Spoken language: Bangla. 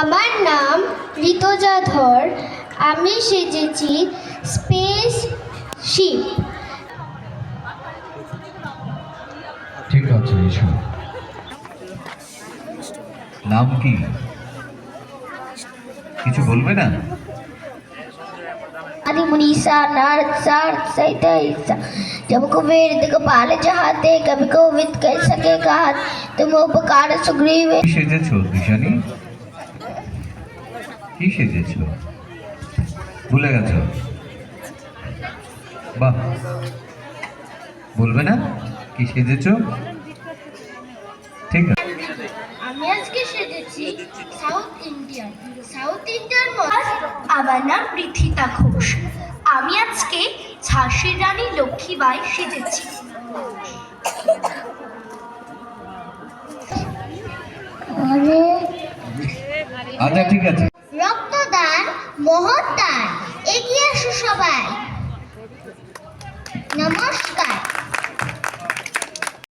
আমার নাম ঋতজা ধর আমি সেজেছি স্পেস শিপ ঠিক আছে এসো নাম কি কিছু বলবে না आदि मुनीसा नारद सारद सहित ईसा जब कुबेर दिगपाल चाहते कभी को विद कह सके हाथ तुम उपकार सुग्रीव কি সেজেছো? ভুলে গেছো? বাহ। বলবে না? কি সেজেছো? ঠিক আছে। আমি আজকে সেজেছি সাউথ ইন্ডিয়ান। সাউথ ইন্ডিয়ান আমার নাম পৃথিতা ঘোষ। আমি আজকে ঝাঁসির রানী লক্ষ্মীবাই সেজেছি। আচ্ছা ঠিক আছে। মহৎ